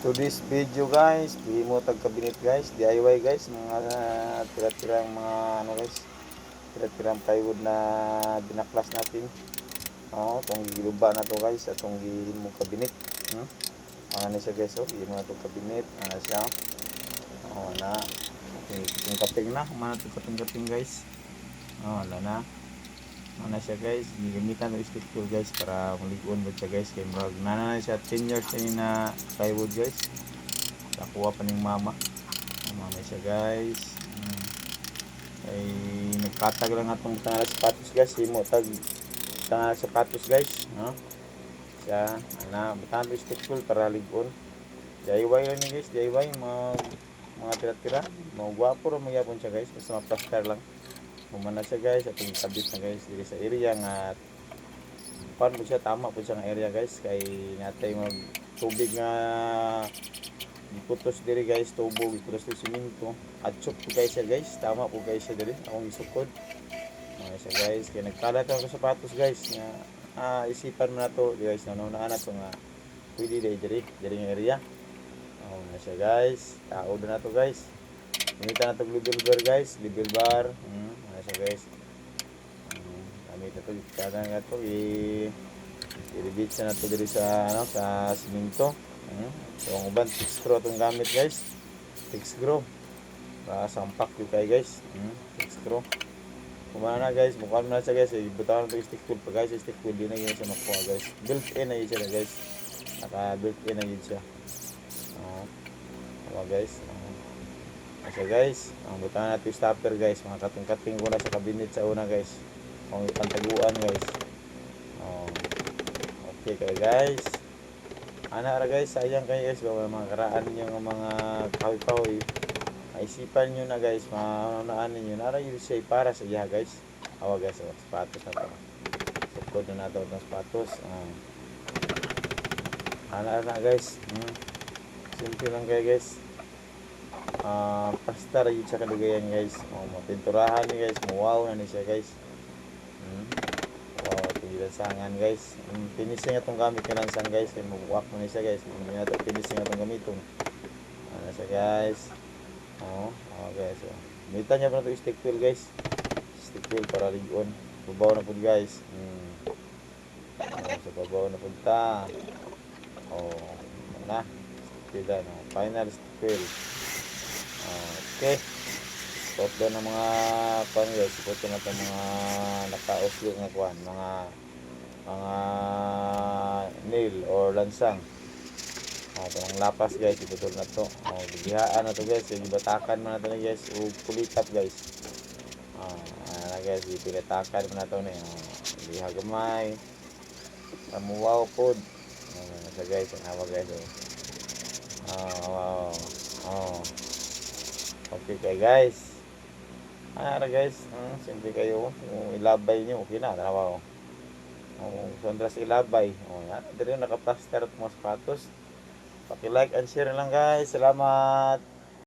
To this video guys, di mo tagkabinet guys, DIY guys, mga uh, tira-tirang mga ano guys, tira-tirang plywood na binaklas natin. Oh, itong giluba na to guys, atong gihimo kabinet. Hmm? Ano siya guys, oh, gihimo na to kabinet, ano siya. Oh, na. Okay, kaping na, kumana to kaping-kaping guys. Oh, na. Ano siya guys, gigamitan ng stick tool guys para maliguan ba siya guys kay murag nana na siya 10 years na na plywood guys. Nakuha pa ning mama. Mama siya guys. Hmm. Ay nagkatag lang atong tangal sapatos guys, himo tag tangal sapatos guys, no? Siya ana butahan ng stick tool para liguan. DIY lang guys, DIY mga mga tira-tira. Mga gwapo ra magyapon siya guys, basta ma-plaster lang humana siya guys atong kabit na guys diri sa area nga pan po siya tama po siya nga area guys kay natay mag tubig nga giputos diri guys tubo giputos sa siminto at chok po guys siya guys tama po guys siya diri akong isukod. Mga siya guys kay nagkalat ako sa sapatos guys nga ah, isipan mo na to guys nanunaan na to nga pwede diri diri diri nga area. Oh na siya guys tao na to guys. Gamitan na itong level bar guys, level bar. Hmm, ano siya guys. Hmm, gamitan ito, kada nga ito, i i-rebate siya na ito dito sa, ano, sa siminto. So ang uban, 6 screw itong gamit guys. 6 screw. Para sampak yung kay guys. Hmm, 6 screw. Kumana na guys, mukha mo na siya guys, ibutawan na ito stick tool pa guys, stick tool, di na yun siya makuha guys. Built in na yun siya guys. Naka built in na yun siya. Uh, guys. Ah, So guys, ang butahan natin yung stopper guys. Mga kating-kating ko na sa kabinet sa una guys. Kung ipantaguan guys. Oh. Okay kayo guys. Ana ra guys, sayang kayo guys. Bawa mga karaan nyo ng mga kahoy-kahoy. Maisipan nyo na guys. Maunaan ninyo. Nara yun siya para sa iya guys. Awa guys, oh, sapatos na to. Sukod na nato ng sapatos. Ah. Ana na guys. Hmm. Simple lang kayo guys uh, pasta rin siya kalugayan guys. Oh, mapinturahan ni guys. Wow na ni siya guys. Hmm. wow tigilansangan guys. Um, finishing itong gamit ni lansang guys. Kaya mag-walk na ni siya guys. Hindi na finishing itong gamitong ano siya guys? Oh, oh guys. Oh. Gamitan niya pa na ito stick tool guys. Stick tool para ligon. Babaw na po guys. Hmm. oh, so babaw na po ta. Oh na. Sila no final stick tool Okay. Support doon ng mga kwan guys. Support doon natin mga naka-oslo nga kwan. Mga mga nail or lansang. Ah, ito ang lapas guys. Iputol na to. Oh, bibihaan na to guys. Ibatakan mo na to na guys. O pulitap guys. Ah, na guys. Ipilitakan mo na to na. Oh, biha gamay. Kamuwaw pod. Oh, sa guys. Ang hawa guys. Oh, wow. Oh. Okay kay guys. Ano guys, hmm, simple kayo. Kung ilabay niyo, okay na. Tanawa ko. Kung sondras ilabay. O yan. Dito nakaplaster at mga sapatos. Paki-like and share lang guys. Salamat.